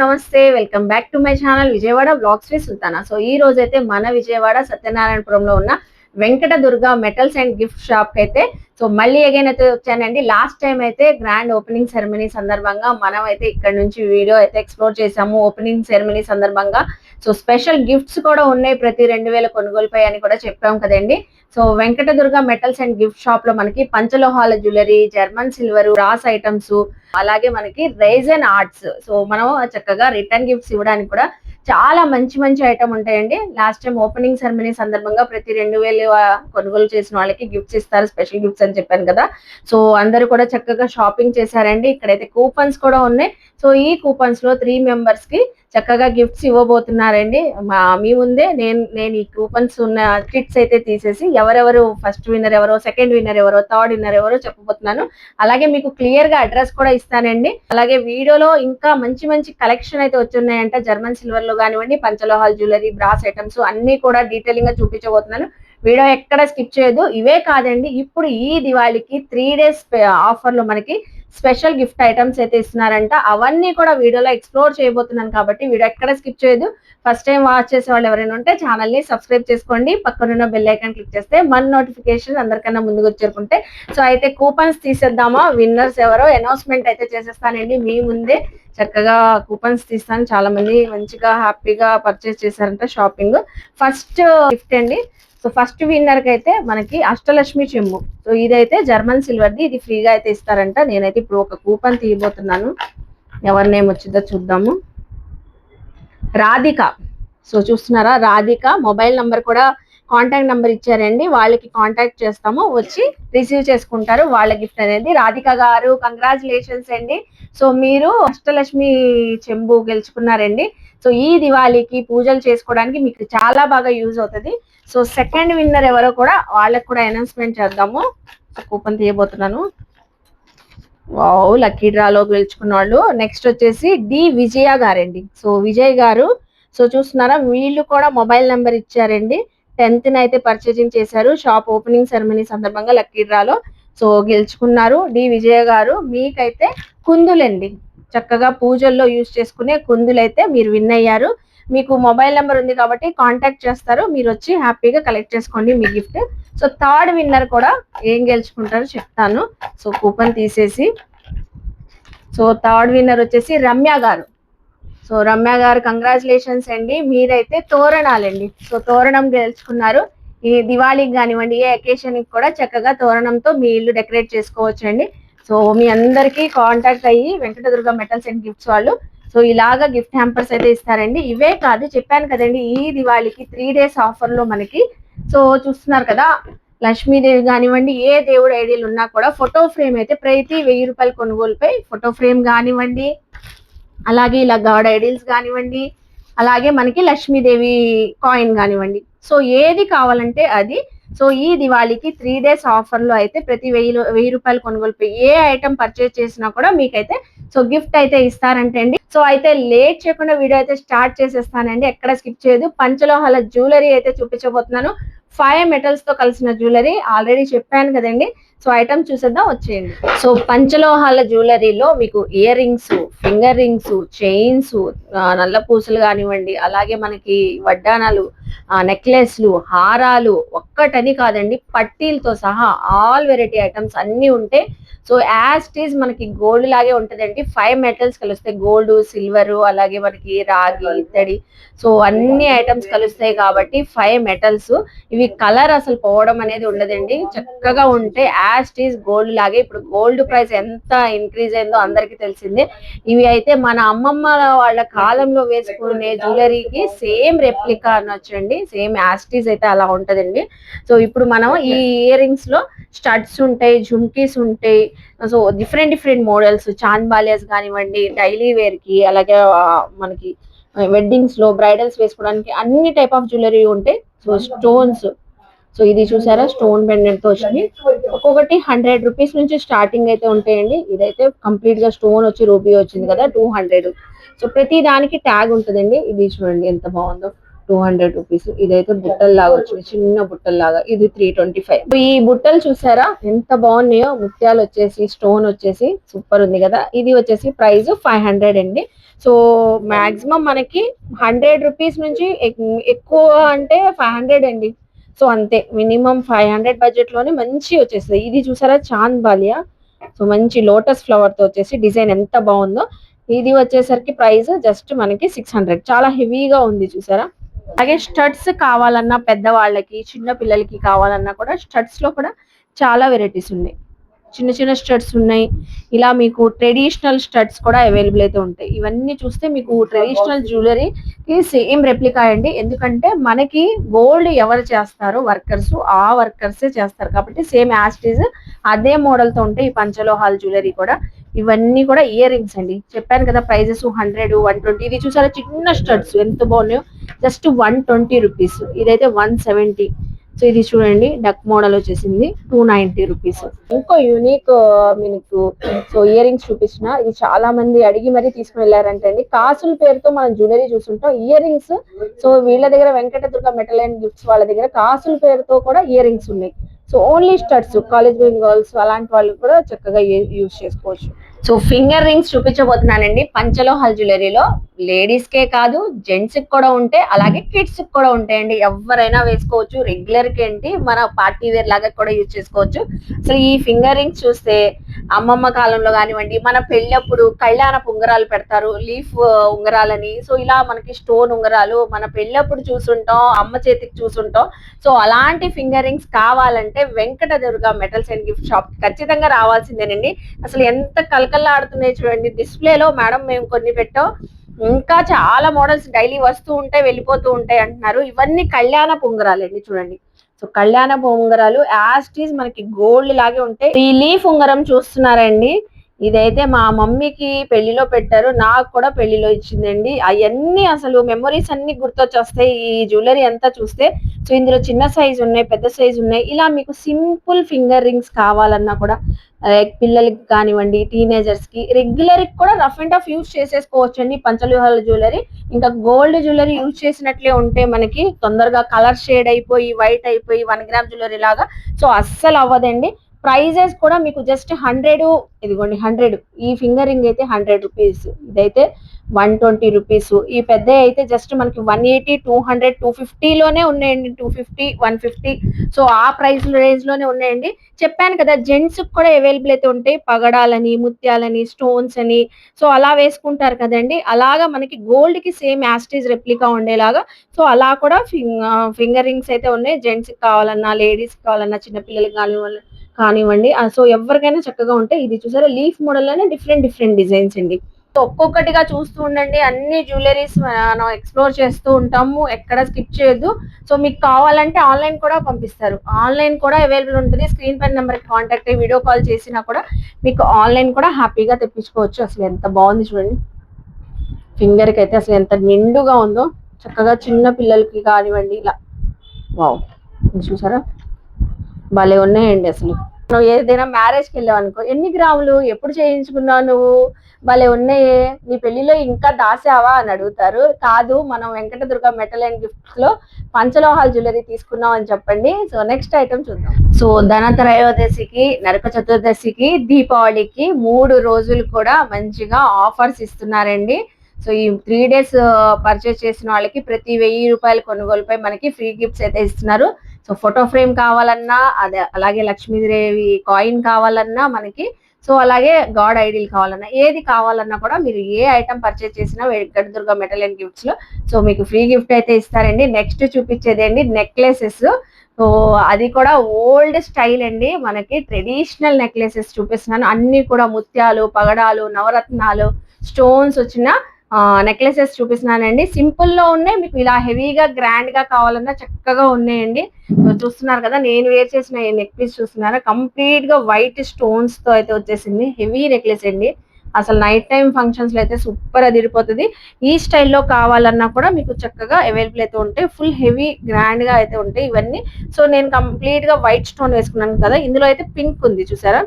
నమస్తే welcome back to my channel Vijayawada blogs V Sultana. So ఈ రోజు అయితే మన విజయవాడ సత్యనారాయణపురంలో ఉన్న Venkata Durga metals and gift shop అయితే సో మళ్ళీ అగైన్ అయితే వచ్చానండి. లాస్ట్ టైం అయితే గ్రాండ్ ఓపెనింగ్ సెరమనీ సందర్భంగా మనం అయితే ఇక్కడ నుంచి వీడియో అయితే ఎక్స్ప్లోర్ చేసాము ఓపెనింగ్ సెరమనీ సందర్భంగా. సో స్పెషల్ గిఫ్ట్స్ కూడా ఉన్నాయి. ప్రతి రెండు వేల కొనుగోలుపై అని కూడా చెప్పాం కదండి. So Venkata Durga metals and gift షాప్లో మనకి పంచలోహాల జ్యువెలరీ జర్మన్ సిల్వర్ రాస్ ఐటమ్స్ అలాగే మనకి రైజన్ ఆర్ట్స్. సో మనం చక్కగా రిటర్న్ గిఫ్ట్స్ ఇవ్వడానికి కూడా చాలా మంచి మంచి ఐటమ్ ఉంటాయండి. లాస్ట్ టైం ఓపెనింగ్ సెరమనీ సందర్భంగా ప్రతి రెండు వేలు కొనుగోలు చేసిన వాళ్ళకి గిఫ్ట్స్ ఇస్తారు స్పెషల్ గిఫ్ట్స్ అని చెప్పాను కదా. సో అందరూ కూడా చక్కగా షాపింగ్ చేశారండి. ఇక్కడైతే కూపన్స్ కూడా ఉన్నాయి. సో ఈ కూపన్స్లో త్రీ మెంబర్స్కి చక్కగా గిఫ్ట్స్ ఇవ్వబోతున్నారండి. మా మీ ముందే నేను నేను ఈ కూపన్స్ ఉన్న కిట్స్ అయితే తీసేసి ఎవరెవరు ఫస్ట్ విన్నర్ ఎవరో సెకండ్ విన్నర్ ఎవరో థర్డ్ విన్నర్ ఎవరో చెప్పబోతున్నాను. అలాగే మీకు క్లియర్గా అడ్రస్ కూడా ఇస్తానండి. అలాగే వీడియోలో ఇంకా మంచి మంచి కలెక్షన్ అయితే వచ్చున్నాయంట. జర్మన్ సిల్వర్లో కానివ్వండి పంచలోహాల్ జ్యువెలరీ బ్రాస్ ఐటమ్స్ అన్ని కూడా డీటెయిలింగ్గా చూపించబోతున్నాను. వీడియో ఎక్కడ స్కిప్ చేయదు ఇవే కాదండి ఇప్పుడు ఈ దివాళీకి త్రీ డేస్ ఆఫర్లో మనకి స్పెషల్ గిఫ్ట్ ఐటమ్స్ అయితే ఇస్తున్నారంట. అవన్నీ కూడా వీడియోలో ఎక్స్ప్లోర్ చేయబోతున్నాను కాబట్టి వీడియో ఎక్కడ స్కిప్ చేయదు ఫస్ట్ టైం వాచ్ చేసే వాళ్ళు ఎవరైనా ఉంటే ఛానల్ని సబ్స్క్రైబ్ చేసుకోండి. పక్కనున్న బెల్ ఐకాన్ క్లిక్ చేస్తే మన నోటిఫికేషన్ అందరికన్నా ముందుకు వచ్చేరుకుంటే. సో అయితే కూపన్స్ తీసేద్దామా? విన్నర్స్ ఎవరో అనౌన్స్మెంట్ అయితే చేసేస్తానండి మీ ముందే. చక్కగా కూపన్స్ తీస్తాను. చాలా మంది మంచిగా హ్యాపీగా పర్చేస్ చేశారంట షాపింగ్. ఫస్ట్ గిఫ్ట్ అండి. సో ఫస్ట్ విన్నర్కి అయితే మనకి అష్టలక్ష్మి చెంబు. సో ఇదైతే జర్మన్ సిల్వర్ది ఇది ఫ్రీగా అయితే ఇస్తారంట. నేనైతే ఇప్పుడు ఒక కూపన్ తీయబోతున్నాను. ఎవరి నేమ్ వచ్చిందో చూద్దాము. రాధిక. సో చూస్తున్నారా రాధిక మొబైల్ నంబర్ కూడా కాంటాక్ట్ నెంబర్ ఇచ్చారండి. వాళ్ళకి కాంటాక్ట్ చేస్తాము. వచ్చి రిసీవ్ చేసుకుంటారు. వాళ్ళ గిఫ్ట్ అనేది రాధిక గారు. కంగ్రాచులేషన్స్ అండి. సో మీరు అష్టలక్ష్మి చెంబు గెలుచుకున్నారండి. సో ఈ దివాళీకి పూజలు చేసుకోవడానికి మీకు చాలా బాగా యూజ్ అవుతుంది. సో సెకండ్ విన్నర్ ఎవరో కూడా వాళ్ళకి కూడా అనౌన్స్మెంట్ చేద్దాము. కూపన్ తీయబోతున్నాను. వావ్ లక్కీ డ్రాలో గెలుచుకున్న వాళ్ళు. నెక్స్ట్ వచ్చేసి డి విజయ గారండి. సో విజయ్ గారు సో చూస్తున్నారా వీళ్ళు కూడా మొబైల్ నెంబర్ ఇచ్చారండి. టెన్త్ అయితే పర్చేజింగ్ చేశారు. షాప్ ఓపెనింగ్ సెరమనీ సందర్భంగా లక్కీ డ్రాలో సో గెలుచుకున్నారు. డి విజయ గారు మీకైతే కుందులండి. చక్కగా పూజల్లో యూజ్ చేసుకునే కుందులైతే మీరు విన్ అయ్యారు. మీకు మొబైల్ నెంబర్ ఉంది కాబట్టి కాంటాక్ట్ చేస్తారు. మీరు వచ్చి హ్యాపీగా కలెక్ట్ చేసుకోండి మీ గిఫ్ట్. సో థర్డ్ విన్నర్ కూడా ఏం గెలుచుకుంటారో చెప్తాను. సో కూపన్ తీసేసి. సో థర్డ్ విన్నర్ వచ్చేసి రమ్య గారు. సో రమ్య గారు కంగ్రాచులేషన్స్ అండి. మీరైతే తోరణాలండి. సో తోరణం గెలుచుకున్నారు. ఈ దివాళీకి కానివ్వండి ఏ అకేషన్కి కూడా చక్కగా తోరణంతో మీ ఇల్లు డెకరేట్ చేసుకోవచ్చు అండి సో మీ అందరికీ కాంటాక్ట్ అయ్యి వెంకటదుర్గ మెటల్స్ అండ్ గిఫ్ట్స్ వాళ్ళు. సో ఇలాగా గిఫ్ట్ హ్యాంపర్స్ అయితే ఇస్తారండి. ఇవే కాదు చెప్పాను కదండి ఈ దివాళీకి త్రీ డేస్ ఆఫర్లో మనకి. సో చూస్తున్నారు కదా లక్ష్మీదేవి కానివ్వండి ఏ దేవుడు ఐడియాలు ఉన్నా కూడా ఫోటో ఫ్రేమ్ అయితే ప్రతి వెయ్యి రూపాయల కొనుగోలుపై ఫోటో ఫ్రేమ్ కానివ్వండి అలాగే ఇలా గాడ్ ఐడియల్స్ కానివ్వండి అలాగే మనకి లక్ష్మీదేవి కాయిన్ కానివ్వండి. సో ఏది కావాలంటే అది సో ఈ దివాళీకి త్రీ డేస్ ఆఫర్లో అయితే ప్రతి వెయ్యి వెయ్యి రూపాయలు కొనుగోలు ఏ ఐటమ్ పర్చేస్ చేసినా కూడా మీకైతే సో గిఫ్ట్ అయితే ఇస్తారంటే అండి సో అయితే లేట్ చేయకుండా వీడియో అయితే స్టార్ట్ చేసేస్తానండి. ఎక్కడ స్కిప్ చేయదు పంచలోహాల జ్యువెలరీ అయితే చూపించబోతున్నాను. ఫైవ్ మెటల్స్తో కలిసిన జ్యువెలరీ ఆల్రెడీ చెప్పాను కదండి. సో ఐటమ్ చూసేద్దాం వచ్చేయండి. సో పంచలోహాల జ్యువెలరీలో మీకు ear rings finger rings chains నల్ల పూసలు కానివ్వండి అలాగే మనకి వడ్డానాలు నెక్లెస్లు హారాలు ఒక్కటని కాదండి పట్టీలతో సహా ఆల్ వెరైటీ ఐటమ్స్ అన్ని ఉంటాయి సో యాజ్ ఈజ్ మనకి గోల్డ్ లాగే ఉంటదండి. ఫైవ్ మెటల్స్ కలుస్తాయి గోల్డ్ సిల్వర్ అలాగే మనకి రాగి ఇత్తడి. సో అన్ని ఐటమ్స్ కలుస్తాయి కాబట్టి ఫైవ్ మెటల్స్. ఇవి కలర్ అసలు పోవడం అనేది ఉండదండి. చక్కగా ఉంటే యాజ్ ఈజ్ గోల్డ్ లాగే ఇప్పుడు గోల్డ్ ప్రైస్ ఎంత ఇంక్రీజ్ అయిందో అందరికీ తెలిసిందే. ఇవి అయితే మన అమ్మమ్మ వాళ్ళ కాలంలో వేసుకునే జ్యువెలరీకి సేమ్ రెప్లికా అనొచ్చండి. సేమ్ యాస్టీస్ అయితే అలా ఉంటదండి. సో ఇప్పుడు మనం ఈ ఇయర్ రింగ్స్లో స్టడ్స్ ఉంటాయి జుమ్కీస్ ఉంటాయి. సో డిఫరెంట్ డిఫరెంట్ మోడల్స్ చాంద్ బాలియాస్ కానివ్వండి డైలీ వేర్కి అలాగే మనకి వెడ్డింగ్స్లో బ్రైడల్స్ వేసుకోవడానికి అన్ని టైప్ ఆఫ్ జ్యువెలరీ ఉంటాయి. సో స్టోన్స్ సో ఇది చూసారా? స్టోన్ పెండెంట్తో వచ్చింది. ఒక్కొక్కటి హండ్రెడ్ రూపీస్ నుంచి స్టార్టింగ్ అయితే ఉంటాయండి. ఇదైతే కంప్లీట్గా స్టోన్ వచ్చి రూపీ వచ్చింది కదా టూ హండ్రెడ్. సో ప్రతి దానికి ట్యాగ్ ఉంటుందండి. ఇది చూడండి ఎంత బాగుందో. Two hundred rupees. ఇదైతే బుట్టల్లాగా వచ్చింది. చిన్న బుట్టల్లాగా. ఇది త్రీ ట్వంటీ ఫైవ్. ఈ బుట్టలు చూసారా? ఎంత బాగున్నాయో. ముత్యాలు వచ్చేసి స్టోన్ వచ్చేసి సూపర్ ఉంది కదా. ఇది వచ్చేసి ప్రైస్ ఫైవ్ హండ్రెడ్ అండి. సో మాక్సిమం మనకి హండ్రెడ్ రూపీస్ నుంచి ఎక్కువ అంటే ఫైవ్ హండ్రెడ్ అండి. సో అంతే మినిమం ఫైవ్ హండ్రెడ్ బడ్జెట్లోనే మంచి వచ్చేస్తుంది. ఇది చూసారా? చాంద్ బాలియా. సో మంచి లోటస్ ఫ్లవర్తో వచ్చేసి డిజైన్ ఎంత బాగుందో. ఇది వచ్చేసరికి ప్రైస్ జస్ట్ మనకి సిక్స్ హండ్రెడ్. చాలా హెవీగా ఉంది చూసారా? అలాగే స్టడ్స్ కావాలన్నా పెద్దవాళ్ళకి చిన్న పిల్లలకి కావాలన్నా కూడా స్టడ్స్లో కూడా చాలా వెరైటీస్ ఉన్నాయి. చిన్న చిన్న స్టడ్స్ ఉన్నాయి. ఇలా మీకు ట్రెడిషనల్ స్టడ్స్ కూడా అవైలబుల్ అయితే ఉంటాయి. ఇవన్నీ చూస్తే మీకు ట్రెడిషనల్ జ్యువెలరీకి సేమ్ రెప్లికా అండి. ఎందుకంటే మనకి గోల్డ్ ఎవరు చేస్తారో వర్కర్స్ ఆ వర్కర్సే చేస్తారు. కాబట్టి సేమ్ యాస్టీజ్ అదే మోడల్తో ఉంటాయి ఈ పంచలోహాల్ జ్యువెలరీ కూడా. ఇవన్నీ కూడా ఇయర్ రింగ్స్ అండి. చెప్పాను కదా ప్రైజెస్ హండ్రెడ్ వన్ ట్వంటీ ఇది చూసారా చిన్న స్టడ్స్ ఎంత బాగున్నాయో? జస్ట్ వన్ ట్వంటీ రూపీస్ ఇదైతే వన్ సెవెంటీ సో ఇది చూడండి డక్ మోడల్ వచ్చేసింది టూ నైన్టీ రూపీస్ ఇంకో యూనిక్ మీకు సో ఇయర్ రింగ్స్ చూపించిన. ఇది చాలా మంది అడిగి మరీ తీసుకుని వెళ్ళారంటే అండి. కాసుల పేరుతో మనం జ్యువెలరీ చూస్తుంటాం. ఇయర్ రింగ్స్ సో వీళ్ళ దగ్గర వెంకటదుర్గ మెటల్ అండ్ గిఫ్ట్స్ వాళ్ళ దగ్గర కాసుల పేరుతో కూడా ఇయర్ రింగ్స్ ఉన్నాయి. So only studs college going girls అలాంటి వాళ్ళు కూడా చక్కగా యూజ్ చేసుకోవచ్చు. సో ఫింగర్ రింగ్స్ చూపించబోతున్నానండి. పంచలోహల్ జ్యువెలరీలో లేడీస్ కే కాదు జెంట్స్కి కూడా ఉంటాయి. అలాగే కిడ్స్కి కూడా ఉంటాయండి. ఎవరైనా వేసుకోవచ్చు. రెగ్యులర్కి ఏంటి? మన పార్టీ వేర్ లాగా కూడా యూజ్ చేసుకోవచ్చు. అసలు ఈ ఫింగర్ రింగ్స్ చూస్తే అమ్మమ్మ కాలంలో కానివ్వండి మన పెళ్ళప్పుడు కళ్యాణ ఉంగరాలు పెడతారు లీఫ్ ఉంగరాలని. సో ఇలా మనకి స్టోన్ ఉంగరాలు మన పెళ్ళప్పుడు చూసుంటాం అమ్మ చేతికి చూసుంటాం. సో అలాంటి ఫింగర్ రింగ్స్ కావాలంటే Venkata Durga metals and gift shop ఖచ్చితంగా రావాల్సిందేనండి. అసలు ఎంత కలకల్లాడుతున్నాయి చూడండి. డిస్ప్లేలో మేడం మేము కొన్ని పెట్టాం. ఇంకా చాలా మోడల్స్ డైలీ వస్తూ ఉంటాయి వెళ్ళిపోతూ ఉంటాయి అంటున్నారు. ఇవన్నీ కళ్యాణ ఉంగరాలండి చూడండి. సో కళ్యాణపు ఉంగరాలు యాస్టీస్ మనకి గోల్డ్ లాగే ఉంటాయి ఈ లీఫ్ ఉంగరం చూస్తున్నారండి ఇదైతే మా మమ్మీకి పెళ్ళిలో పెట్టారు నాకు కూడా పెళ్ళిలో ఇచ్చిందండి. అవన్నీ అసలు మెమొరీస్ అన్ని గుర్తొచ్చేస్తాయి. ఈ జ్యువెలరీ అంతా చూస్తే సో ఇందులో చిన్న సైజ్ ఉన్నాయి పెద్ద సైజ్ ఉన్నాయి. ఇలా మీకు సింపుల్ ఫింగర్ రింగ్స్ కావాలన్నా కూడా లైక్ పిల్లలకి కానివ్వండి టీనేజర్స్కి రెగ్యులర్ కూడా రఫ్ అండ్ టఫ్ యూజ్ చేసేసుకోవచ్చు అండి పంచలోహాల జ్యువెలరీ ఇంకా గోల్డ్ జ్యువెలరీ యూజ్ చేసినట్లే ఉంటే మనకి తొందరగా కలర్ షేడ్ అయిపోయి వైట్ అయిపోయి వన్ గ్రామ్ జ్యువెలరీ లాగా. సో అస్సలు అవ్వదండి. ప్రైజెస్ కూడా మీకు జస్ట్ హండ్రెడ్ ఇదిగోండి హండ్రెడ్. ఈ ఫింగర్ రింగ్ అయితే హండ్రెడ్ రూపీస్. ఇదైతే వన్ ట్వంటీ రూపీస్. ఈ పెద్ద అయితే జస్ట్ మనకి one eighty two hundred two ఫిఫ్టీలోనే ఉన్నాయండి. Two fifty one fifty. So ఆ ప్రైస్ రేంజ్లోనే ఉన్నాయండి. చెప్పాను కదా జెంట్స్ కూడా అవైలబుల్ అయితే ఉంటాయి. పగడాలని ముత్యాలని స్టోన్స్ అని. సో అలా వేసుకుంటారు కదండి. అలాగా మనకి గోల్డ్కి same as it is replica ఉండేలాగా. సో అలా కూడా ఫింగర్ రింగ్స్ అయితే ఉన్నాయి. జెంట్స్కి కావాలన్నా లేడీస్కి కావాలన్నా చిన్నపిల్లలకి కానివ్వాలి కానివ్వండి. సో ఎవరికైనా చక్కగా ఉంటే ఇది చూసారా లీఫ్ మోడల్లోనే డిఫరెంట్ డిఫరెంట్ డిజైన్స్ అండి. సో ఒక్కొక్కటిగా చూస్తూ ఉండండి అన్ని జ్యువెలరీస్ మనం ఎక్స్ప్లోర్ చేస్తూ ఉంటాము ఎక్కడ స్కిప్ చేయొద్దు. సో మీకు కావాలంటే ఆన్లైన్ కూడా పంపిస్తారు. ఆన్లైన్ కూడా అవైలబుల్ ఉంటుంది. స్క్రీన్ పైన నెంబర్ కాంటాక్ట్ అయ్యి వీడియో కాల్ చేసినా కూడా మీకు ఆన్లైన్ కూడా హ్యాపీగా తెప్పించుకోవచ్చు. అసలు ఎంత బాగుంది చూడండి. ఫింగర్కి అయితే అసలు ఎంత నిండుగా ఉందో. చక్కగా చిన్న పిల్లలకి కానివ్వండి ఇలా. వావ్. చూసారా? భలే ఉన్నాయండి అసలు. నువ్వు ఏదైనా మ్యారేజ్కి వెళ్ళావు అనుకో ఎన్ని గ్రాములు ఎప్పుడు చేయించుకున్నావు నువ్వు? భలే ఉన్నాయే. నీ పెళ్ళిలో ఇంకా దాసావా అని అడుగుతారు. కాదు మనం వెంకటదుర్గ మెటల్ అండ్ గిఫ్ట్స్లో పంచలోహాల జ్యువెలరీ తీసుకున్నాం అని చెప్పండి. సో నెక్స్ట్ ఐటమ్ చూద్దాం. సో ధనత్రయోదశికి నరక చతుర్దశికి దీపావళికి మూడు రోజులు కూడా మంచిగా ఆఫర్స్ ఇస్తున్నారండి. సో ఈ త్రీ డేస్ పర్చేస్ చేసిన వాళ్ళకి ప్రతి వెయ్యి రూపాయల కొనుగోలుపై మనకి ఫ్రీ గిఫ్ట్స్ అయితే ఇస్తున్నారు. సో ఫోటో ఫ్రేమ్ కావాలన్నా అదే అలాగే లక్ష్మీదేవి కాయిన్ కావాలన్నా మనకి సో అలాగే గాడ్ ఐడిల్ కావాలన్నా ఏది కావాలన్నా కూడా మీరు ఏ ఐటమ్ పర్చేస్ చేసినా వెంకటదుర్గ మెటల్ అండ్ గిఫ్ట్స్లో సో మీకు ఫ్రీ గిఫ్ట్ అయితే ఇస్తారండి. నెక్స్ట్ చూపించేది అండి నెక్లెసెస్ సో అది కూడా ఓల్డ్ స్టైల్ అండి. మనకి ట్రెడిషనల్ నెక్లెసెస్ చూపిస్తున్నాను. అన్ని కూడా ముత్యాలు పగడాలు నవరత్నాలు స్టోన్స్ వచ్చిన నెక్లెసెస్ చూపిస్తున్నానండి. సింపుల్లో ఉన్నాయి. మీకు ఇలా హెవీగా గ్రాండ్గా కావాలన్నా చక్కగా ఉన్నాయండి. చూస్తున్నారు కదా నేను వేర్ చేసిన నెక్లెస్ నెక్ పీస్ చూస్తున్నారా? కంప్లీట్గా వైట్ స్టోన్స్తో అయితే వచ్చేసింది. హెవీ నెక్లెస్ అండి. అసలు నైట్ టైం ఫంక్షన్స్లో అయితే సూపర్ అదిరిపోతుంది. ఈ స్టైల్లో కావాలన్నా కూడా మీకు చక్కగా అవైలబుల్ అయితే ఉంటాయి. ఫుల్ హెవీ గ్రాండ్గా అయితే ఉంటాయి ఇవన్నీ. సో నేను కంప్లీట్గా వైట్ స్టోన్ వేసుకున్నాను కదా. ఇందులో అయితే పింక్ ఉంది. చూసారా?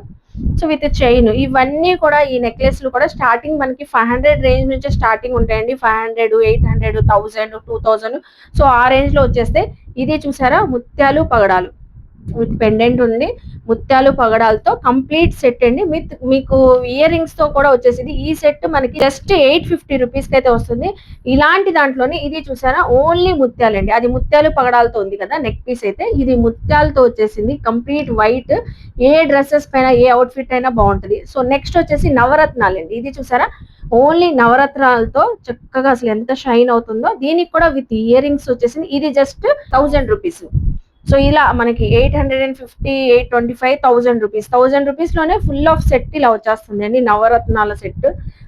సో విత్ చైన్ ఇవన్నీ కూడా ఈ నెక్లెస్లు కూడా స్టార్టింగ్ మనకి ఫైవ్ హండ్రెడ్ రేంజ్ నుంచి స్టార్టింగ్ ఉంటాయండి. Five hundred eight hundred thousand two thousand so ఆ రేంజ్లో వచ్చేస్తే ఇది చూసారా? ముత్యాలు పగడాలు. విత్ పెండెంట్ ఉంది. ముత్యాలు పగడాలతో కంప్లీట్ సెట్ అండి. విత్ మీకు ఇయర్ రింగ్స్తో కూడా వచ్చేసింది. ఈ సెట్ మనకి జస్ట్ ఎయిట్ ఫిఫ్టీ రూపీస్కి అయితే వస్తుంది. ఇలాంటి దాంట్లోనే ఇది చూసారా? ఓన్లీ ముత్యాలు అండి అది ముత్యాలు పగడాలతో ఉంది కదా నెక్ పీస్ అయితే. ఇది ముత్యాలతో వచ్చేసింది. కంప్లీట్ వైట్ ఏ డ్రెస్సెస్ పైన ఏ అవుట్ఫిట్ అయినా బాగుంటది. సో నెక్స్ట్ వచ్చేసి నవరత్నాలు అండి ఇది చూసారా? ఓన్లీ నవరత్నాలతో చక్కగా అసలు ఎంత షైన్ అవుతుందో. దీనికి కూడా విత్ ఇయర్ రింగ్స్ వచ్చేసింది. ఇది జస్ట్ థౌజండ్ రూపీస్ సో ఇలా మనకి eight hundred and fifty eight twenty five thousand rupees. Thousand రూపీస్లోనే full of set ఇలా వచ్చేస్తుంది అండి. నవరత్నాల సెట్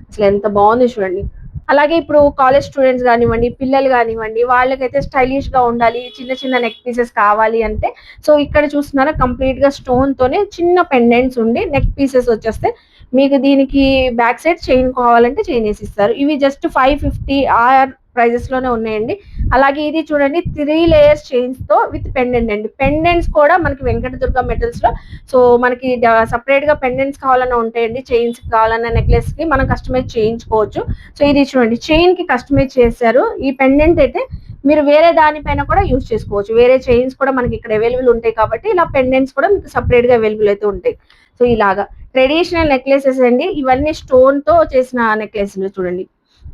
అసలు ఎంత బాగుంది చూడండి. అలాగే ఇప్పుడు కాలేజ్ స్టూడెంట్స్ కానివ్వండి పిల్లలు కానివ్వండి వాళ్ళకైతే స్టైలిష్గా ఉండాలి చిన్న చిన్న నెక్ పీసెస్ కావాలి అంటే సో ఇక్కడ చూస్తున్నారా కంప్లీట్గా స్టోన్ తోనే చిన్న పెండెంట్స్ ఉండి నెక్ పీసెస్ వచ్చేస్తే మీకు దీనికి బ్యాక్ సైడ్ చైన్ కావాలంటే చైన్ వేసిస్తారు ఇవి జస్ట్ ఫైవ్ ఫిఫ్టీ ఆర్ ప్రైజెస్లోనే ఉన్నాయండి. అలాగే ఇది చూడండి త్రీ లేయర్స్ చైన్స్తో విత్ పెండెంట్ అండి. పెండెంట్స్ కూడా మనకి వెంకటదుర్గ మెటల్స్లో సో మనకి సపరేట్గా పెండెంట్స్ కావాలన్నా ఉంటాయండి. చైన్స్ కావాలన్నా నెక్లెస్కి మనం కస్టమైజ్ చేయించుకోవచ్చు. సో ఇది చూడండి చైన్కి కస్టమైజ్ చేశారు. ఈ పెండెంట్ అయితే మీరు వేరే దానిపైన కూడా యూజ్ చేసుకోవచ్చు. వేరే చైన్స్ కూడా మనకి ఇక్కడ అవైలబుల్ ఉంటాయి కాబట్టి ఇలా పెండెంట్స్ కూడా మీకు సపరేట్గా అవైలబుల్ అయితే ఉంటాయి. సో ఇలాగా ట్రెడిషనల్ నెక్లెసెస్ అండి. ఇవన్నీ స్టోన్తో చేసిన నెక్లెస్లు చూడండి.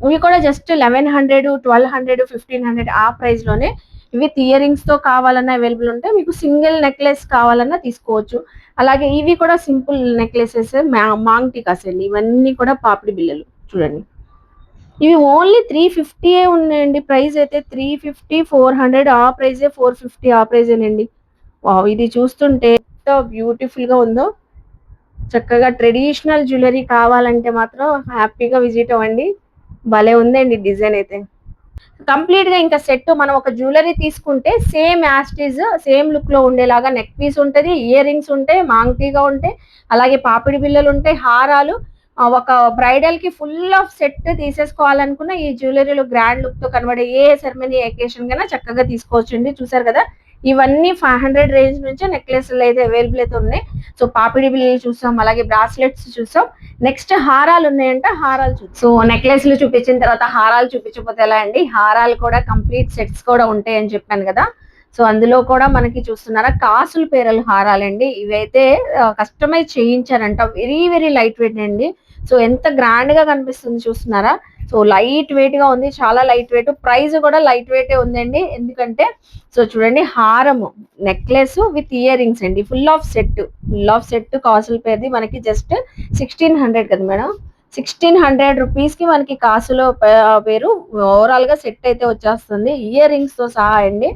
ఇవి కూడా just eleven hundred twelve hundred fifteen hundred ఆ ప్రైస్లోనే విత్తో కావాలన్నా అవైలబుల్ ఉంటాయి మీకు సింగిల్ నెక్లెస్ కావాలన్నా తీసుకోవచ్చు. అలాగే ఇవి కూడా సింపుల్ నెక్లెసెస్ మాంగ్ టికాస్ అండి. ఇవన్నీ కూడా పాపిడి బిల్లలు చూడండి. ఇవి ఓన్లీ త్రీ ఫిఫ్టీయే ఉన్నాయండి. ప్రైస్ అయితే త్రీ ఫిఫ్టీ ఫోర్ హండ్రెడ్ ఆ ప్రైజే ఫోర్ ఫిఫ్టీ ఆ ప్రైజేనండి వావ్ ఇది చూస్తుంటే ఎంత బ్యూటిఫుల్గా ఉందో. చక్కగా ట్రెడిషనల్ జ్యువెలరీ కావాలంటే మాత్రం హ్యాపీగా విజిట్ అవ్వండి. భలే ఉందండి డిజైన్ అయితే. కంప్లీట్గా ఇంకా సెట్ మనం ఒక జ్యువెలరీ తీసుకుంటే సేమ్ యాస్టీజ్ సేమ్ లుక్లో ఉండేలాగా నెక్ పీస్ ఉంటది ఇయర్ రింగ్స్ ఉంటాయి మాంగ్టీగా ఉంటాయి అలాగే పాపిడి బిల్లలు ఉంటాయి హారాలు. ఒక బ్రైడల్కి ఫుల్ ఆఫ్ సెట్ తీసేసుకోవాలనుకున్న ఈ జ్యువెలరీలో గ్రాండ్ లుక్తో కనబడే ఏ సెరమనీ ఎకేషన్ కన్నా చక్కగా తీసుకోవచ్చండి. చూసారు కదా? ఇవన్నీ ఫైవ్ హండ్రెడ్ రేంజ్ నుంచే నెక్లెస్లు అయితే అవైలబుల్ అయితే ఉన్నాయి. సో పాపిడి బిల్లలు చూసాం అలాగే బ్రాస్లెట్స్ చూసాం. నెక్స్ట్ హారాలు ఉన్నాయంటే హారాలు చూ సో నెక్లెస్లు చూపించిన తర్వాత హారాలు చూపించకపోతే ఎలా అండి? హారాలు కూడా కంప్లీట్ సెట్స్ కూడా ఉంటాయని చెప్పాను కదా. సో అందులో కూడా మనకి చూస్తున్నారా కాసుల పేరలు హారాలండి. ఇవైతే కస్టమైజ్ చేయించారంట. వెరీ వెరీ లైట్ వెయిట్ అండి. సో ఎంత గ్రాండ్గా కనిపిస్తుంది చూస్తున్నారా? సో లైట్ వెయిట్గా ఉంది చాలా లైట్ వెయిట్ ప్రైస్ కూడా లైట్ వెయిట్ ఉందండి. ఎందుకంటే సో చూడండి హారము నెక్లెస్ విత్ ఇయర్ రింగ్స్ అండి. Full of set full of set కాసుల పేరుది. మనకి జస్ట్ సిక్స్టీన్ హండ్రెడ్ కదా మేడం? సిక్స్టీన్ హండ్రెడ్ రూపీస్కి మనకి కాసులో పేరు ఓవరాల్గా సెట్ అయితే వచ్చేస్తుంది. ఇయర్ రింగ్స్తో సహా అండి.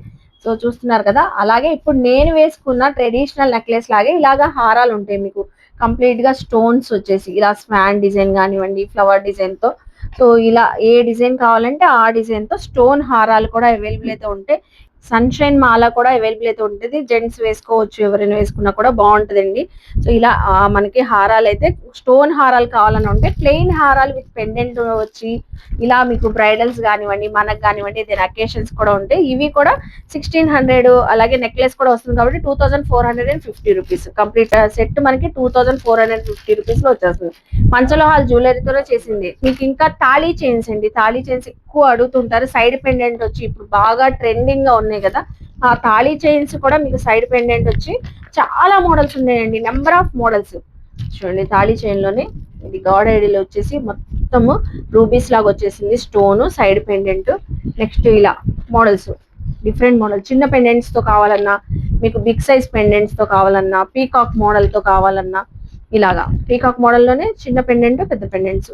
సో చూస్తున్నారు కదా? అలాగే ఇప్పుడు నేను వేసుకున్న ట్రెడిషనల్ నెక్లెస్ లాగే ఇలాగా హారాలు ఉంటాయి మీకు. కంప్లీట్గా స్టోన్స్ వచ్చేసి ఇలా స్వాన్ డిజైన్ కానివ్వండి ఫ్లవర్ డిజైన్తో. సో ఇలా ఏ డిజైన్ కావాలంటే ఆ డిజైన్తో స్టోన్ హారాలు కూడా అవైలబుల్ అయితే ఉంటాయి సన్షైన్ మాల కూడా అవైలబుల్ అయితే ఉంటుంది. జెంట్స్ వేసుకోవచ్చు ఎవరైనా వేసుకున్నా కూడా బాగుంటుందండి. సో ఇలా ఆ, మనకి హారాలు అయితే స్టోన్ హారాలు కావాలని ఉంటే ప్లెయిన్ హారాలు విత్ పెండెంట్ వచ్చి ఇలా మీకు బ్రైడల్స్ కానివ్వండి మనకు కానివ్వండి ఏదైనా అకేషన్స్ కూడా ఉంటాయి ఇవి కూడా సిక్స్టీన్ హండ్రెడ్ అలాగే నెక్లెస్ కూడా వస్తుంది కాబట్టి two thousand four hundred and fifty rupees complete set మనకి two thousand four hundred fifty రూపీస్లో వచ్చేస్తుంది. మంచలోహాల్ జ్యువెలరీతోనే చేసింది. మీకు ఇంకా తాళీ చైన్స్ అండి. తాళీ చైన్స్ ఎక్కువ అడుగుతుంటారు. సైడ్ పెండెంట్ వచ్చి ఇప్పుడు బాగా ట్రెండింగ్గా ఉన్నాయి కదా. ఆ తాళీ చైన్స్ కూడా మీకు సైడ్ పెండెంట్ వచ్చి చాలా మోడల్స్ ఉన్నాయండి. నెంబర్ ఆఫ్ మోడల్స్ చూడండి తాళీ చైన్లోనే ఇది గాడ్ ఐడీలో వచ్చేసి మొత్తము రూబీస్ లాగా వచ్చేసింది. స్టోన్ సైడ్ పెండెంట్ నెక్స్ట్ ఇలా మోడల్స్ డిఫరెంట్ మోడల్ చిన్న పెండెంట్స్తో కావాలన్నా మీకు బిగ్ సైజ్ పెండెంట్స్తో కావాలన్నా పీకాక్ మోడల్తో కావాలన్నా ఇలాగా. పీకాక్ మోడల్లోనే చిన్న పెండెంట్ పెద్ద పెండెంట్స్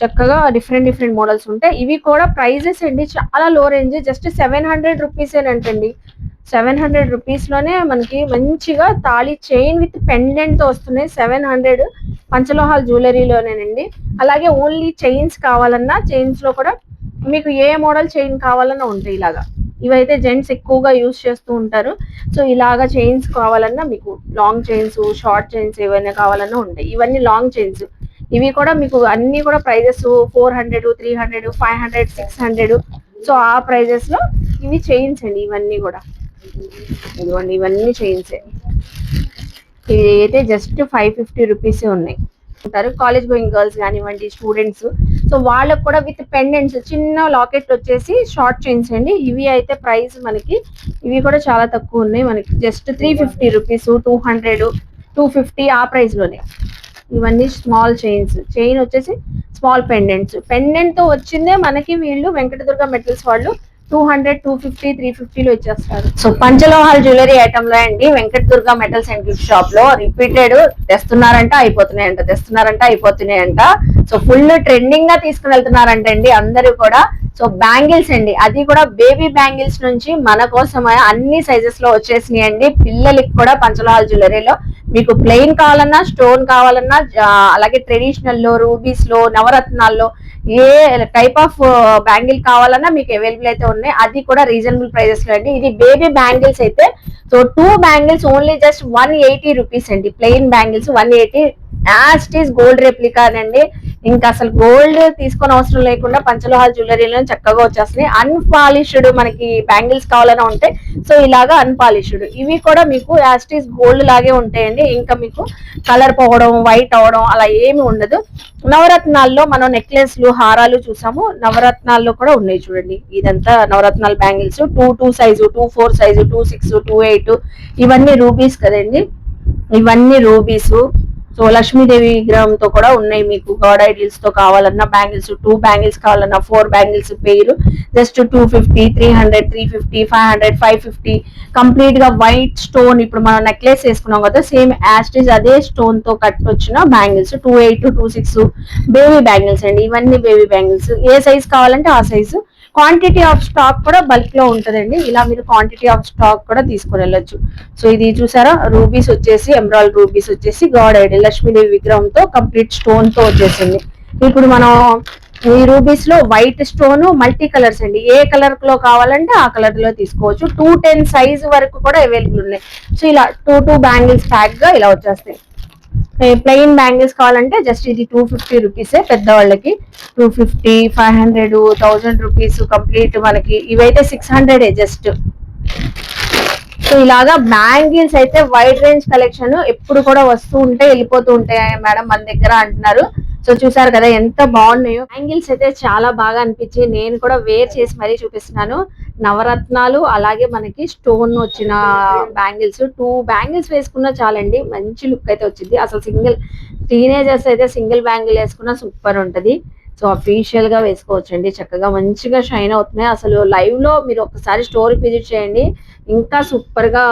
చక్కగా డిఫరెంట్ డిఫరెంట్ మోడల్స్ ఉంటాయి. ఇవి కూడా ప్రైజెస్ అండి చాలా low range just seven hundred rupees అంటండి సెవెన్ హండ్రెడ్ రూపీస్లోనే మనకి మంచిగా తాళి చైన్ విత్ పెండెంట్తో వస్తున్నాయి. సెవెన్ హండ్రెడ్ పంచలోహాల్ జ్యువెలరీలోనేనండి అలాగే ఓన్లీ చైన్స్ కావాలన్నా చైన్స్లో కూడా మీకు ఏ మోడల్ చైన్ కావాలన్నా ఉంటాయి ఇలాగా. ఇవైతే జెంట్స్ ఎక్కువగా యూస్ చేస్తూ ఉంటారు. సో ఇలాగా చైన్స్ కావాలన్నా మీకు లాంగ్ చైన్స్ షార్ట్ చైన్స్ ఏవైనా కావాలన్నా ఉంటాయి. ఇవన్నీ లాంగ్ చైన్స్ ఇవి కూడా మీకు అన్ని కూడా prices four hundred three hundred five hundred six hundred. So ఆ ప్రైజెస్లో ఇవి చేయించండి ఇవన్నీ కూడా. ఇదిగోండి ఇవన్నీ చేయించండి ఇవి అయితే జస్ట్ ఫైవ్ ఫిఫ్టీ రూపీస్ ఉన్నాయి. ఉంటారు కాలేజ్ గోయింగ్ గర్ల్స్ కానివ్వండి స్టూడెంట్స్. సో వాళ్ళకు కూడా విత్ పెండెంట్స్ చిన్న లాకెట్ వచ్చేసి షార్ట్ చైన్స్ అండి. ఇవి అయితే ప్రైస్ మనకి ఇవి కూడా చాలా తక్కువ ఉన్నాయి మనకి. Just three fifty rupees two hundred two fifty ఆ ప్రైస్లోనే ఇవన్నీ స్మాల్ చైన్స్ చైన్ వచ్చేసి స్మాల్ పెండెంట్స్. పెండెంట్తో వచ్చిందే మనకి వీళ్ళు వెంకటదుర్గ మెటల్స్ వాళ్ళు two hundred two fifty three ఫిఫ్టీలో ఇచ్చేస్తారు. సో పంచలోహాల్ జ్యువెలరీ ఐటమ్లో అండి వెంకటదుర్గ మెటల్స్ అండ్ గిఫ్ట్ షాప్లో రిపీటెడ్ తెస్తున్నారంట అయిపోతున్నాయంట తెస్తున్నారంట అయిపోతున్నాయంట. సో ఫుల్ ట్రెండింగ్గా తీసుకుని వెళ్తున్నారంట అండి అందరూ కూడా. సో బ్యాంగిల్స్ అండి అది కూడా బేబీ బ్యాంగిల్స్ నుంచి మన కోసం అన్ని సైజెస్లో వచ్చేసినాయి అండి. పిల్లలకి కూడా పంచలోహాల్ జ్యువెలరీలో మీకు ప్లెయిన్ కావాలన్నా స్టోన్ కావాలన్నా అలాగే ట్రెడిషనల్లో రూబీస్లో నవరత్నాల్లో ఏ టైప్ ఆఫ్ బ్యాంగిల్ కావాలన్నా మీకు అవైలబుల్ అయితే ఉన్నాయి. అది కూడా రీజనబుల్ ప్రైజెస్లో అండి. ఇది బేబీ బ్యాంగిల్స్ అయితే so two bangles only just one eighty rupees అండి. Plain bangles one eighty as it is gold replica అండి ఇంకా అసలు గోల్డ్ తీసుకొని అవసరం లేకుండా పంచలోహాల్ జ్యువెలరీలో చక్కగా వచ్చేస్తున్నాయి. అన్పాలిష్డ్ మనకి బ్యాంగిల్స్ కావాలని ఉంటే సో ఇలాగా అన్పాలిష్డ్ ఇవి కూడా మీకు యాస్టీస్ గోల్డ్ లాగే ఉంటాయండి. ఇంకా మీకు కలర్ పోవడం వైట్ అవడం అలా ఏమి ఉండదు. నవరత్నాల్లో మనం నెక్లెస్లు హారాలు చూసాము. నవరత్నాల్లో కూడా ఉన్నాయి చూడండి. ఇదంతా నవరత్నాల bangles two two size two four size two six two eight ఇవన్నీ రూబీస్ కదండి. ఇవన్నీ రూబీస్ సో లక్ష్మీదేవి విగ్రహంతో కూడా ఉన్నాయి మీకు గాడ్ ఐడియల్స్తో కావాలన్నా బ్యాంగిల్స్ టూ బ్యాంగిల్స్ కావాలన్నా ఫోర్ బ్యాంగిల్స్ పేరు. Just two fifty three hundred three fifty five hundred five fifty. కంప్లీట్గా వైట్ స్టోన్ ఇప్పుడు మనం నెక్లెస్ వేసుకున్నాం కదా సేమ్ యాస్టిజ్ అదే స్టోన్తో కట్ వచ్చిన bangles. Two eight two six baby bangles అండి. ఇవన్నీ బేబీ బ్యాంగిల్స్ ఏ సైజ్ కావాలంటే ఆ సైజు క్వాంటిటీ ఆఫ్ స్టాక్ కూడా బల్క్లో ఉంటుందండి. ఇలా మీరు క్వాంటిటీ ఆఫ్ స్టాక్ కూడా తీసుకుని వెళ్ళొచ్చు. సో ఇది చూసారా? రూబీస్ వచ్చేసి ఎమరాల్డ్ రూబీస్ వచ్చేసి గాడ్ ఐడల్ లక్ష్మీదేవి విగ్రహంతో కంప్లీట్ స్టోన్తో వచ్చేసింది. ఇప్పుడు మనం ఈ రూబీస్లో వైట్ స్టోన్ మల్టీ కలర్స్ అండి. ఏ కలర్లో కావాలంటే ఆ కలర్లో తీసుకోవచ్చు. టూ టెన్ సైజ్ వరకు కూడా అవైలబుల్ ఉన్నాయి. సో ఇలా టూ టూ బ్యాంగిల్స్ ప్యాక్గా ఇలా వచ్చేస్తాయి. ప్లెయిన్ బ్యాంగిల్స్ కావాలంటే జస్ట్ ఇది టూ ఫిఫ్టీ రూపీసే పెద్దవాళ్ళకి two fifty five hundred thousand rupees complete మనకి. ఇవైతే సిక్స్ హండ్రెడ్ జస్ట్ సో ఇలాగా బ్యాంగిల్స్ అయితే వైడ్ రేంజ్ కలెక్షన్ ఎప్పుడు కూడా వస్తూ ఉంటే వెళ్ళిపోతూ ఉంటాయి మేడం మన దగ్గర అంటున్నారు. సో చూసారు కదా ఎంత బాగున్నాయో. బ్యాంగిల్స్ అయితే చాలా బాగా అనిపించి నేను కూడా వేర్ చేసి మరీ చూపిస్తున్నాను. నవరత్నాలు అలాగే మనకి స్టోన్ వచ్చిన బ్యాంగిల్స్. టూ బ్యాంగిల్స్ వేసుకున్నా చాలండి. మంచి లుక్ అయితే వచ్చింది. అసలు సింగిల్ టీనేజర్స్ అయితే సింగిల్ బ్యాంగిల్ వేసుకున్నా సూపర్ ఉంటది. సో అఫీషియల్గా వేసుకోవచ్చు అండి చక్కగా మంచిగా షైన్ అవుతున్నాయి. అసలు లైవ్లో మీరు ఒకసారి స్టోర్ విజిట్ చేయండి. ఇంకా సూపర్గా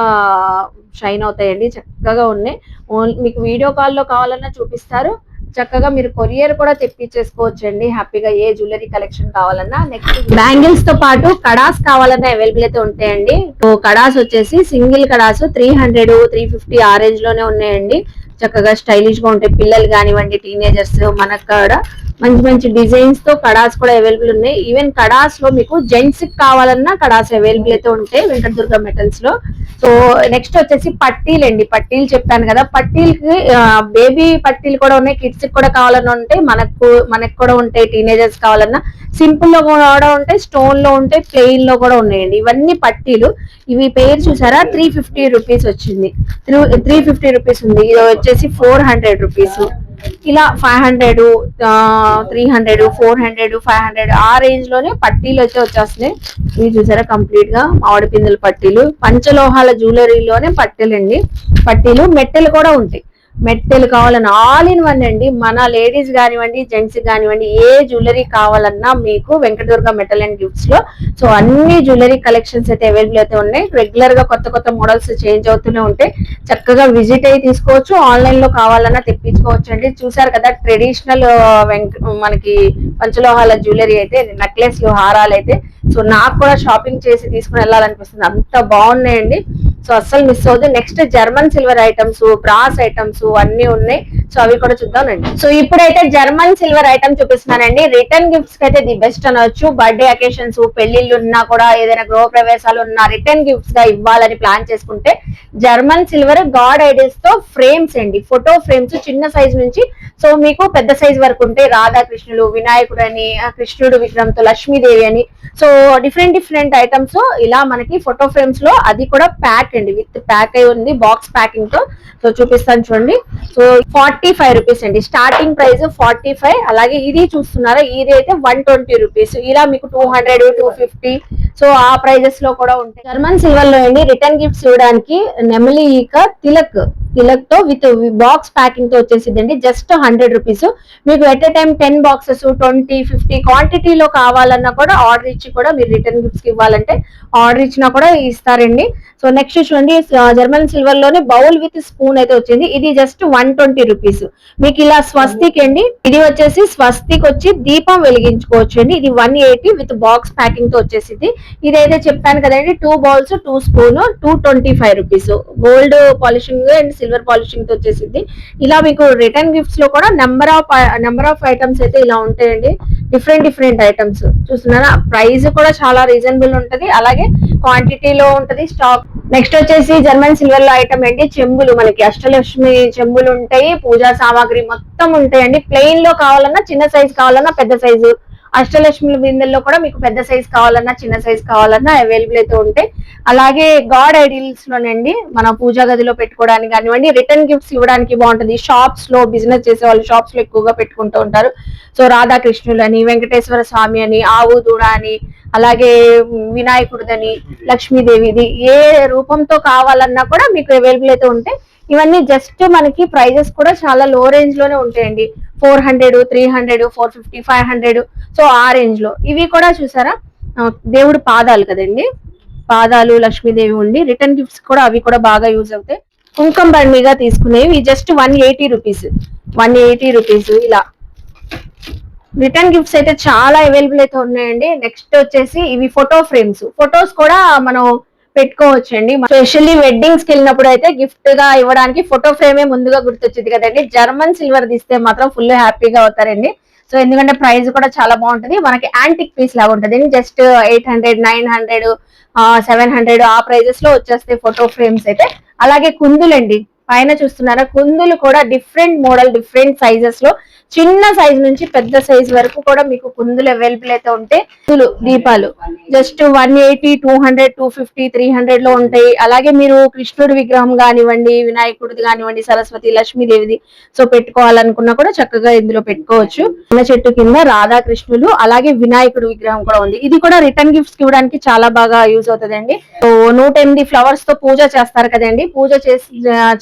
షైన్ అవుతాయండి. చక్కగా ఉన్నాయి. ఓన్లీ మీకు వీడియో కాల్లో కావాలన్నా చూపిస్తారు. చక్కగా మీరు కొరియర్ కూడా తెప్పించేసుకోవచ్చు అండి హ్యాపీగా ఏ జ్యువెలరీ కలెక్షన్ కావాలన్నా. నెక్స్ట్ బ్యాంగిల్స్తో పాటు కడాస్ కావాలన్నా అవైలబుల్ అయితే ఉంటాయండి. సో కడాస్ వచ్చేసి single kadas three hundred three fifty ఆ రేంజ్లోనే ఉన్నాయండి. చక్కగా స్టైలిష్గా ఉంటాయి. పిల్లలు కానివ్వండి టీనేజర్స్ మనకు కూడా మంచి మంచి డిజైన్స్తో కడాస్ కూడా అవైలబుల్ ఉన్నాయి. ఈవెన్ కడాస్లో మీకు జెంట్స్ కావాలన్నా కడాస్ అవైలబుల్ అయితే ఉంటాయి వెంకటదుర్గ మెటల్స్లో. సో నెక్స్ట్ వచ్చేసి పట్టీలు అండి పట్టీలు చెప్పాను కదా. పట్టీలకి బేబీ పట్టీలు కూడా ఉన్నాయి. కిడ్స్ కూడా కావాలన్నా ఉంటాయి మనకు మనకు కూడా ఉంటాయి. టీనేజర్స్ కావాలన్నా సింపుల్లో కూడా ఉంటాయి. స్టోన్లో ఉంటాయి. ప్లెయిన్లో కూడా ఉన్నాయండి. ఇవన్నీ పట్టీలు. ఇవి పేరు చూసారా? త్రీ ఫిఫ్టీ రూపీస్ వచ్చింది. త్రీ ఫిఫ్టీ రూపీస్ ఉంది. ఇది వచ్చేసి ఫోర్ హండ్రెడ్ రూపీస్ ఇలా five hundred three hundred four hundred five hundred ఆ రేంజ్లోనే పట్టీలు అయితే వచ్చేస్తున్నాయి. ఇవి చూసారా కంప్లీట్గా? మామిడి పిందెల పట్టీలు పంచలోహాల జ్యువెలరీలోనే పట్టీలండి. పట్టీలు మెట్టెలు కూడా ఉంటాయి. మెట్టెలు కావాలన్నా ఆల్ ఇన్ వన్ అండి. మన లేడీస్ కానివ్వండి జెంట్స్ కానివ్వండి ఏ జ్యువెలరీ కావాలన్నా మీకు వెంకటదుర్గ మెటల్ అండ్ గిఫ్ట్స్లో. సో అన్ని జ్యువెలరీ కలెక్షన్స్ అయితే అవైలబుల్ అయితే ఉన్నాయి. రెగ్యులర్గా కొత్త కొత్త మోడల్స్ చేంజ్ అవుతూనే ఉంటాయి. చక్కగా విజిట్ అయ్యి తీసుకోవచ్చు. ఆన్లైన్లో కావాలన్నా తెప్పించుకోవచ్చు అండి చూసారు కదా ట్రెడిషనల్ uh, మనకి పంచలోహాల జ్యువెలరీ అయితే నెక్లెస్లు హారాలు అయితే. సో నాకు కూడా షాపింగ్ చేసి తీసుకుని వెళ్ళాలనిపిస్తుంది. అంత బాగున్నాయండి. సో అస్సలు మిస్ అవుతుంది next German silver items brass items అన్ని ఉన్నాయి. సో అవి కూడా చూద్దామండి. సో ఇప్పుడైతే జర్మన్ సిల్వర్ ఐటమ్ చూపిస్తున్నానండి. రిటర్న్ గిఫ్ట్స్కి అయితే ది బెస్ట్ అనొచ్చు. బర్త్డే అకేషన్స్ పెళ్ళిళ్ళు ఉన్నా కూడా ఏదైనా గృహ ప్రవేశాలు ఉన్నా రిటర్న్ గిఫ్ట్స్గా ఇవ్వాలని ప్లాన్ చేసుకుంటే జర్మన్ సిల్వర్ గాడ్ ఐడియాస్తో ఫ్రేమ్స్ అండి. ఫోటో ఫ్రేమ్స్ చిన్న సైజ్ నుంచి సో మీకు పెద్ద సైజ్ వరకు ఉంటాయి. రాధాకృష్ణులు వినాయకుడు అని కృష్ణుడు విగ్రహంతో లక్ష్మీదేవి అని. సో డిఫరెంట్ డిఫరెంట్ ఐటమ్స్ ఇలా మనకి ఫోటో ఫ్రేమ్స్లో అది కూడా ప్యాక్ అండి విత్ ప్యాక్ అయి ఉంది బాక్స్ ప్యాకింగ్తో. సో చూపిస్తాను చూడండి. సో ఫార్టీ ఫైవ్ రూపీస్ అండి. స్టార్టింగ్ ప్రైస్ ఫార్టీ ఫైవ్ అలాగే ఇది చూస్తున్నారా? ఇది అయితే వన్ ట్వంటీ రూపీస్ ఇలా మీకు two hundred two fifty so ఆ ప్రైజెస్లో కూడా ఉంటాయి. జర్మన్ సిల్వర్లో అండి. రిటర్న్ గిఫ్ట్స్ ఇవ్వడానికి నెమలి ఈక తిలక్. తిలక్తో విత్ బాక్స్ ప్యాకింగ్తో వచ్చేసిందండి జస్ట్ హండ్రెడ్ రూపీస్. మీకు at a time ten boxes twenty fifty క్వాంటిటీలో కావాలన్నా కూడా ఆర్డర్ ఇచ్చి కూడా మీరు రిటర్న్ గిఫ్ట్స్ ఇవ్వాలంటే ఆర్డర్ ఇచ్చినా కూడా ఇస్తారండి. సో నెక్స్ట్ చూడండి జర్మన్ సిల్వర్లోనే బౌల్ విత్ స్పూన్ అయితే వచ్చింది. ఇది జస్ట్ వన్ ట్వంటీ రూపీస్. మీకు ఇలా స్వస్తిక్ అండి ఇది వచ్చేసి స్వస్తిక్ వచ్చి దీపం వెలిగించుకోవచ్చు అండి. ఇది వన్ ఎయిటీ విత్ బాక్స్ ప్యాకింగ్తో వచ్చేసింది ఇదైతే చెప్పాను కదండి two bowls two spoon two twenty five rupees. Gold polishing and silver పాలిషింగ్తో వచ్చేసింది ఇలా మీకు రిటర్న్ గిఫ్ట్స్లో కూడా number of number of items అయితే ఇలా ఉంటాయండి. డిఫరెంట్ డిఫరెంట్ ఐటమ్స్ చూస్తున్నారా? ప్రైస్ కూడా చాలా రీజనబుల్ ఉంటది. అలాగే క్వాంటిటీలో ఉంటది. స్టాక్ నెక్స్ట్ వచ్చేసి జర్మన్ సిల్వర్లో ఐటమ్ ఏంటి చెంబులు మనకి అష్టలక్ష్మి చెంబులు ఉంటాయి. పూజా సామాగ్రి మొత్తం ఉంటాయండి. ప్లెయిన్లో కావాలన్నా చిన్న సైజ్ కావాలన్నా పెద్ద సైజు అష్టలక్ష్మి బిందెల్లో కూడా మీకు పెద్ద సైజ్ కావాలన్నా చిన్న సైజ్ కావాలన్నా అవైలబుల్ అయితే ఉంటాయి అలాగే గాడ్ ఐడియల్స్ లోనండి మన పూజా గదిలో పెట్టుకోవడానికి కానివ్వండి రిటర్న్ గిఫ్ట్స్ ఇవ్వడానికి బాగుంటుంది. షాప్స్లో బిజినెస్ చేసే వాళ్ళు షాప్స్లో ఎక్కువగా పెట్టుకుంటూ ఉంటారు. సో రాధాకృష్ణులని వెంకటేశ్వర స్వామి అని ఆవు దూడ అని అలాగే వినాయకుడిదని లక్ష్మీదేవిది ఏ రూపంతో కావాలన్నా కూడా మీకు అవైలబుల్ అయితే ఉంటాయి ఇవన్నీ జస్ట్ మనకి ప్రైజెస్ కూడా చాలా లో రేంజ్లోనే ఉంటాయండి. Four hundred three hundred four fifty five hundred so ఆ రేంజ్లో. ఇవి కూడా చూసారా? దేవుడు పాదాలు కదండి. పాదాలు లక్ష్మీదేవి ఉండి రిటర్న్ గిఫ్ట్స్ కూడా అవి కూడా బాగా యూజ్ అవుతాయి. కుంకం బండిగా తీసుకునేవి just one eighty rupees one eighty rupees ఇలా. రిటర్న్ గిఫ్ట్స్ అయితే చాలా అవైలబుల్ అయితే ఉన్నాయండి. నెక్స్ట్ వచ్చేసి ఇవి ఫోటో ఫ్రేమ్స్ ఫొటోస్ కూడా మనం పెట్టుకోవచ్చండి. స్పెషల్లీ వెడ్డింగ్స్కి వెళ్ళినప్పుడు అయితే గిఫ్ట్గా ఇవ్వడానికి ఫోటో ఫ్రేమే ముందుగా గుర్తొచ్చింది కదండి. జర్మన్ సిల్వర్ తీస్తే మాత్రం ఫుల్ హ్యాపీగా అవుతారండి. సో ఎందుకంటే ప్రైస్ కూడా చాలా బాగుంటది. మనకి యాంటిక్ పీస్ లాగా ఉంటుంది. Just eight hundred nine hundred seven hundred ఆ ప్రైజెస్లో వచ్చేస్తాయి ఫోటో ఫ్రేమ్స్ అయితే. అలాగే కుందులండి. పైన చూస్తున్నారా? కుందులు కూడా డిఫరెంట్ మోడల్ డిఫరెంట్ సైజెస్లో చిన్న సైజ్ నుంచి పెద్ద సైజ్ వరకు కూడా మీకు కుందులు అవైలబుల్ అయితే ఉంటే కుందులు దీపాలు. Just one eighty two hundred two fifty three హండ్రెడ్లో ఉంటాయి. అలాగే మీరు కృష్ణుడి విగ్రహం కానివ్వండి వినాయకుడిది కానివ్వండి సరస్వతి లక్ష్మీదేవిది. సో పెట్టుకోవాలనుకున్నా కూడా చక్కగా ఇందులో పెట్టుకోవచ్చు. చిన్న చెట్టు కింద రాధాకృష్ణులు అలాగే వినాయకుడు విగ్రహం కూడా ఉంది. ఇది కూడా రిటర్న్ గిఫ్ట్స్ ఇవ్వడానికి చాలా బాగా యూజ్ అవుతుందండి. సో నూట ఎనిమిది ఫ్లవర్స్తో పూజ చేస్తారు కదండి. పూజ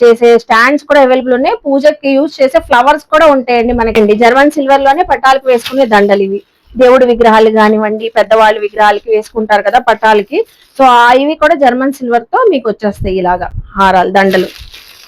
చేసే స్టాండ్స్ కూడా అవైలబుల్ ఉన్నాయి. పూజకి యూజ్ చేసే ఫ్లవర్స్ కూడా ఉంటాయండి మనకి. అండి. జర్మన్ సిల్వర్లోనే పట్టాలకు వేసుకునే దండలు ఇవి. దేవుడి విగ్రహాలు కానివ్వండి పెద్దవాళ్ళ విగ్రహాలకి వేసుకుంటారు కదా పట్టాలకి సో ఇవి కూడా జర్మన్ సిల్వర్తో మీకు వచ్చేస్తాయి ఇలాగా హారాలు దండలు.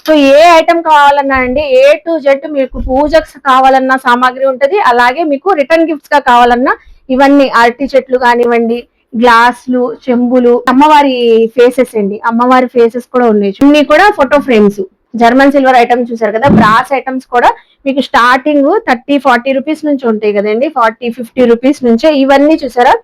సో ఏ ఐటమ్ కావాలన్నా అండి ఏ టు జెడ్ మీకు పూజకు కావాలన్నా సామాగ్రి ఉంటది. అలాగే మీకు రిటర్న్ గిఫ్ట్స్గా కావాలన్నా ఇవన్నీ అరటి చెట్లు కానివ్వండి గ్లాసులు చెంబులు అమ్మవారి ఫేసెస్ అండి. అమ్మవారి ఫేసెస్ కూడా ఉన్నాయి. ఇన్ని కూడా photo frames German silver items చూసారు కదా బ్రాస్ ఐటమ్స్ కూడా మీకు స్టార్టింగ్ థర్టీ ఫార్టీ రూపీస్ నుంచి ఉంటాయి కదండి ఫార్టీ ఫిఫ్టీ రూపీస్ నుంచే ఇవన్నీ చూసారా?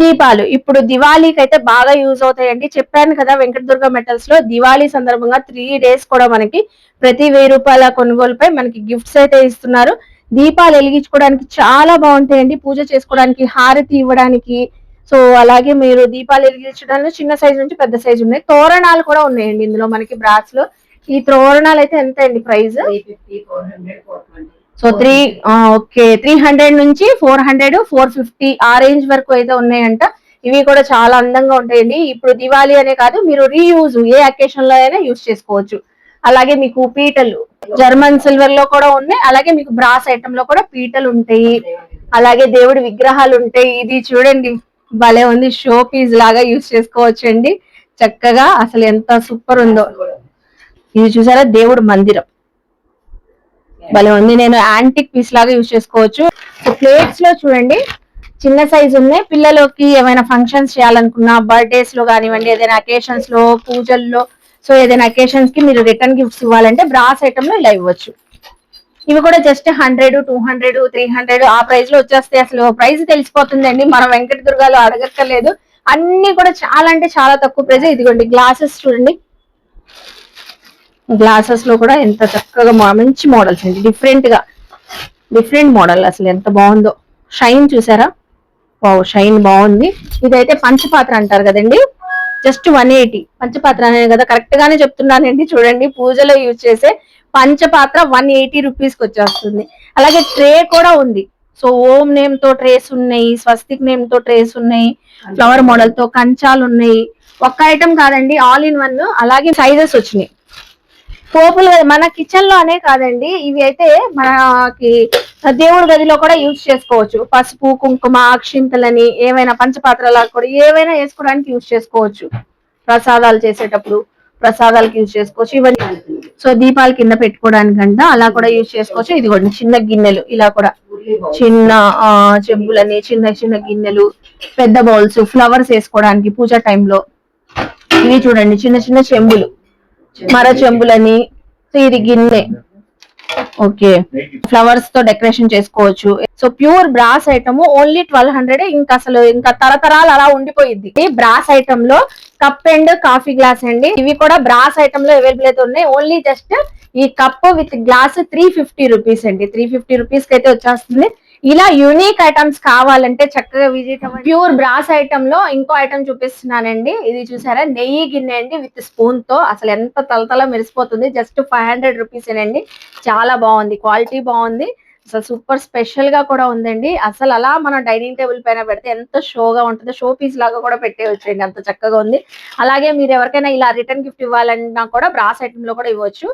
దీపాలు. ఇప్పుడు దివాళీకి అయితే బాగా యూజ్ అవుతాయండి. చెప్పాను కదా వెంకటదుర్గ మెటల్స్లో దివాళీ సందర్భంగా త్రీ డేస్ కూడా మనకి ప్రతి వెయ్యి రూపాయల కొనుగోలుపై మనకి గిఫ్ట్స్ అయితే ఇస్తున్నారు. దీపాలు వెలిగించుకోవడానికి చాలా బాగుంటాయండి. పూజ చేసుకోవడానికి హారతి ఇవ్వడానికి. సో అలాగే మీరు దీపాలు వెలిగించడానికి చిన్న సైజు నుంచి పెద్ద సైజు ఉన్నాయి. తోరణాలు కూడా ఉన్నాయండి ఇందులో మనకి బ్రాస్లో ఈ తోరణాలు అయితే ఎంత అండి price so three okay. Three hundred నుంచి ఫోర్ హండ్రెడ్ ఫోర్ ఫిఫ్టీ ఆ రేంజ్ వరకు అయితే ఉన్నాయంట. ఇవి కూడా చాలా అందంగా ఉంటాయండి. ఇప్పుడు దివాళీ అనే కాదు మీరు రీయూజ్ ఏ అకేషన్లో అయినా యూజ్ చేసుకోవచ్చు. అలాగే మీకు పీటలు జర్మన్ సిల్వర్లో కూడా ఉన్నాయి. అలాగే మీకు బ్రాస్ ఐటమ్లో కూడా పీటలు ఉంటాయి. అలాగే దేవుడి విగ్రహాలు ఉంటాయి. ఇది చూడండి భలే ఉంది. షో పీస్ లాగా యూజ్ చేసుకోవచ్చు అండి చక్కగా అసలు ఎంత సూపర్ ఉందో. ఇది చూసారా? దేవుడు మందిరం. భలే ఉంది. నేను యాంటిక్ పీస్ లాగా యూజ్ చేసుకోవచ్చు. ప్లేట్స్లో చూడండి. చిన్న సైజు ఉన్నాయి పిల్లలకి ఏమైనా ఫంక్షన్స్ చేయాలనుకున్నా బర్త్డేస్లో కానివ్వండి ఏదైనా అకేషన్స్లో పూజల్లో సో ఏదైనా అకేషన్స్కి మీరు రిటర్న్ గిఫ్ట్స్ ఇవ్వాలంటే బ్రాస్ ఐటమ్లో ఇలా ఇవ్వచ్చు. ఇవి కూడా just hundred two hundred three hundred ఆ ప్రైస్లో వచ్చేస్తాయి అసలు ప్రైస్ తెలిసిపోతుందండి. మన వెంకట దుర్గాలో అడగక్కర్లేదు. అన్ని కూడా చాలా అంటే చాలా తక్కువ ప్రైస్ ఇదిగోండి గ్లాసెస్ చూడండి. గ్లాసెస్లో కూడా ఎంత చక్కగా మా- మంచి మోడల్స్ అండి. డిఫరెంట్గా డిఫరెంట్ మోడల్ అసలు ఎంత బాగుందో. షైన్ చూసారా? వావ్ షైన్ బాగుంది. ఇదైతే పంచపాత్ర అంటారు కదండి. జస్ట్ వన్ ఎయిటీ పంచపాత్ర అనే కదా కరెక్ట్ గానే చెప్తున్నానండి. చూడండి పూజలో యూజ్ చేసే పంచపాత్ర వన్ ఎయిటీ రూపీస్కి వచ్చేస్తుంది. అలాగే ట్రే కూడా ఉంది. సో ఓం నేమ్తో ట్రేస్ ఉన్నాయి స్వస్తిక్ నేమ్తో ట్రేస్ ఉన్నాయి ఫ్లవర్ మోడల్తో కంచాలు ఉన్నాయి. ఒక్క ఐటమ్ కాదండి ఆల్ ఇన్ వన్ అలాగే సైజెస్ వచ్చినాయి. పోపులు మన కిచెన్లోనే కాదండి. ఇవి అయితే మనకి దేవుడి గదిలో కూడా యూజ్ చేసుకోవచ్చు. పసుపు కుంకుమ అక్షింతలని ఏమైనా పంచపాత్రలా కూడా ఏవైనా వేసుకోవడానికి యూజ్ చేసుకోవచ్చు. ప్రసాదాలు చేసేటప్పుడు ప్రసాదాలకి యూజ్ చేసుకోవచ్చు. ఇవన్నీ. సో దీపాల కింద పెట్టుకోవడానికంట అలా కూడా యూజ్ చేసుకోవచ్చు. ఇది కూడా చిన్న గిన్నెలు. ఇలా కూడా చిన్న ఆ, చెంబులని చిన్న చిన్న గిన్నెలు పెద్ద బౌల్స్ ఫ్లవర్స్ వేసుకోవడానికి పూజ టైంలో ఇవి చూడండి చిన్న చిన్న చెంబులు. మర చెంబులని సో ఇది గిన్నె. ఓకే. ఫ్లవర్స్తో డెకరేషన్ చేసుకోవచ్చు. So pure brass item only twelve hundred ఇంకా అసలు ఇంకా తరతరాలు అలా ఉండిపోయింది ఈ బ్రాస్ ఐటమ్లో కప్ అండ్ కాఫీ గ్లాస్ అండి. ఇవి కూడా బ్రాస్ ఐటమ్లో అవైలబుల్ అయితే ఉన్నాయి. ఓన్లీ జస్ట్ ఈ cup with glass three fifty rupees అండి. త్రీ ఫిఫ్టీ రూపీస్కి అయితే వచ్చేస్తుంది. ఇలా యూనిక్ ఐటమ్స్ కావాలంటే చక్కగా విజిట్ అవ్వండి. ప్యూర్ బ్రాస్ ఐటమ్లో ఇంకో ఐటమ్ చూపిస్తున్నానండి. ఇది చూసారా? నెయ్యి గిన్నె అండి విత్ స్పూన్తో. అసలు ఎంత తలతల మెరిసిపోతుంది. జస్ట్ ఫైవ్ హండ్రెడ్ రూపీస్ అండి చాలా బాగుంది. క్వాలిటీ బాగుంది. అసలు సూపర్ స్పెషల్గా కూడా ఉందండి. అసలు అలా మనం డైనింగ్ టేబుల్ పైన పెడితే ఎంత షోగా ఉంటుందో షో పీస్ లాగా కూడా పెట్టేయచ్చండి. అంత చక్కగా ఉంది. అలాగే మీరు ఎవరికైనా ఇలా రిటర్న్ గిఫ్ట్ ఇవ్వాలన్నా కూడా బ్రాస్ ఐటమ్లో కూడా ఇవ్వచ్చు.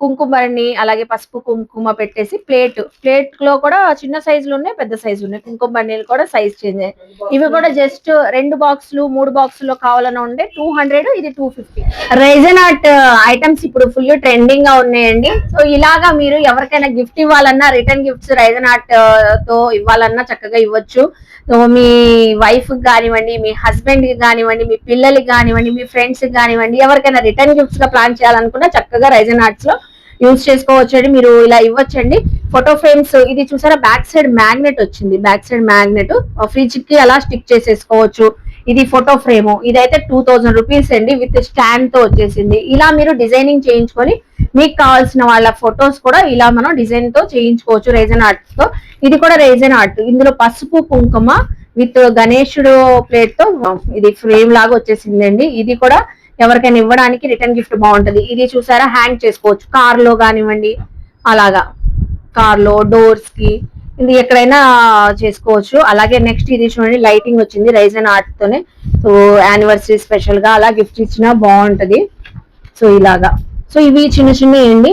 కుంకుమని అలాగే పసుపు కుంకుమ పెట్టేసి ప్లేట్. ప్లేట్లో కూడా చిన్న సైజులు ఉన్నాయి పెద్ద సైజు ఉన్నాయి. కుంకుమ కూడా సైజ్ చేంజ్ అయ్యాయి. ఇవి కూడా జస్ట్ రెండు బాక్సులు మూడు బాక్సులు కావాలని ఉండే టూ హండ్రెడ్ ఇది two fifty. Resin art items ఇప్పుడు ఫుల్ ట్రెండింగ్గా ఉన్నాయండి. సో ఇలాగా మీరు ఎవరికైనా గిఫ్ట్ ఇవ్వాలన్నా రిటర్న్ గిఫ్ట్స్ రైజన్ ఆర్ట్తో ఇవ్వాలన్నా చక్కగా ఇవ్వచ్చు. సో మీ వైఫ్కి కానివ్వండి మీ హస్బెండ్కి కానివ్వండి మీ పిల్లలకి కానివ్వండి మీ ఫ్రెండ్స్కి కానివ్వండి ఎవరికైనా రిటర్న్ గిఫ్ట్స్గా ప్లాన్ చేయాలనుకున్నా చక్కగా రైజన్ ఆర్ట్స్లో యూజ్ చేసుకోవచ్చండి మీరు ఇలా ఇవ్వచ్చండి. ఫోటో ఫ్రేమ్స్ ఇది చూసారా? బ్యాక్ సైడ్ మ్యాగ్నెట్ వచ్చింది. బ్యాక్ సైడ్ మ్యాగ్నెట్ ఫ్రిడ్జ్కి అలా స్టిక్ చేసేసుకోవచ్చు. ఇది ఫోటో ఫ్రేమ్ ఇదైతే టూ థౌజండ్ రూపీస్ అండి. విత్ స్టాండ్తో వచ్చేసింది. ఇలా మీరు డిజైనింగ్ చేయించుకొని మీకు కావాల్సిన వాళ్ళ ఫొటోస్ కూడా ఇలా మనం డిజైన్తో చేయించుకోవచ్చు. రేజన్ ఆర్ట్తో. ఇది కూడా రేజన్ ఆర్ట్ ఇందులో పసుపు కుంకుమ విత్ గణేశుడు ప్లేట్తో ఇది ఫ్రేమ్ లాగా వచ్చేసిందండి. ఇది కూడా ఎవరికైనా ఇవ్వడానికి రిటర్న్ గిఫ్ట్ బాగుంటుంది. ఇది చూసారా? హ్యాంగ్ చేసుకోవచ్చు. కార్లో కానివ్వండి అలాగా. కార్లో డోర్స్కి ఇది ఎక్కడైనా చేసుకోవచ్చు. అలాగే నెక్స్ట్ ఇది చూడండి లైటింగ్ వచ్చింది రైజన్ ఆర్ట్ తోనే. సో యానివర్సరీ స్పెషల్గా అలా గిఫ్ట్ ఇచ్చినా బాగుంటది. సో ఇలాగా. సో ఇవి చిన్న చిన్నవి అండి.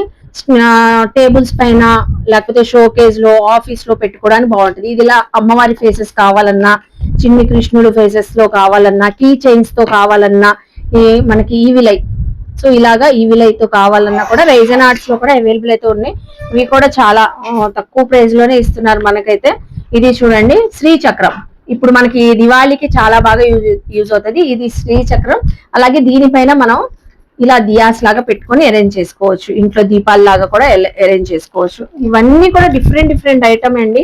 టేబుల్స్ పైన లేకపోతే షోకేజ్లో ఆఫీస్లో పెట్టుకోవడానికి బాగుంటది. ఇది ఇలా అమ్మవారి ఫేసెస్ కావాలన్నా చిన్ని కృష్ణుడు ఫేసెస్లో కావాలన్నా కీ చైన్స్తో కావాలన్నా ఈ మనకి ఈవిలై సో ఇలాగా ఈవిలై తో కావాలన్నా కూడా రైజన్ ఆర్ట్స్లో కూడా అవైలబుల్ అయితే ఉన్నాయి. ఇవి కూడా చాలా తక్కువ ప్రైస్లోనే ఇస్తున్నారు మనకైతే. ఇది చూడండి శ్రీ చక్రం. ఇప్పుడు మనకి దివాళీకి చాలా బాగా యూజ్ యూజ్ అవుతుంది. ఇది శ్రీ చక్రం. అలాగే దీనిపైన మనం ఇలా దియాస్ లాగా పెట్టుకొని అరేంజ్ చేసుకోవచ్చు. ఇంట్లో దీపాల లాగా కూడా అరేంజ్ చేసుకోవచ్చు. ఇవన్నీ కూడా డిఫరెంట్ డిఫరెంట్ ఐటమ్ అండి.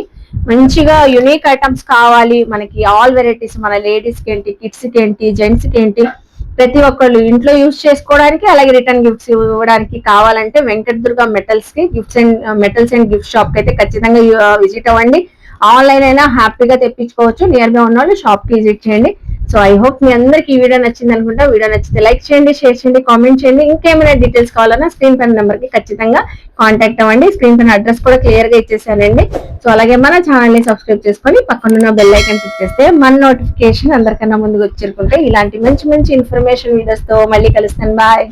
మంచిగా యునిక్ ఐటమ్స్ కావాలి. మనకి ఆల్ వెరైటీస్ మన లేడీస్కి ఏంటి కిడ్స్కి ఏంటి జెంట్స్కి ఏంటి ప్రతి ఒక్కళ్ళు ఇంట్లో యూజ్ చేసుకోవడానికి అలాగే రిటర్న్ గిఫ్ట్స్ ఇవ్వడానికి కావాలంటే Venkata Durga మెటల్స్కి gifts and metals and gift షాప్కి అయితే ఖచ్చితంగా uh, విజిట్ అవ్వండి. ఆన్లైన్ అయినా హ్యాపీగా తెప్పించుకోవచ్చు. నియర్ బై ఉన్న వాళ్ళు షాప్కి విజిట్ చేయండి. సో ఐ హోప్ మీ అందరికి ఈ వీడియో నచ్చింది అనుకుంటా. వీడియో నచ్చితే లైక్ చేయండి షేర్ చేయండి కామెంట్ చేయండి. ఇంకేమైనా డీటెయిల్స్ కావాలన్నా స్క్రీన్ పైన నెంబర్కి ఖచ్చితంగా కాంటాక్ట్ అవ్వండి. స్క్రీన్ పైన అడ్రస్ కూడా క్లియర్గా ఇచ్చేసానండి. సో అలాగే మన ఛానల్ని సబ్స్క్రైబ్ చేసుకొని పక్కనున్న బెల్ ఐకన్ క్లిక్ చేస్తే మన నోటిఫికేషన్ అందరికన్నా ముందుకు వచ్చేరుకుంటే ఇలాంటి మంచి మంచి ఇన్ఫర్మేషన్ వీడియోస్తో మళ్ళీ కలుస్తాను. బాయ్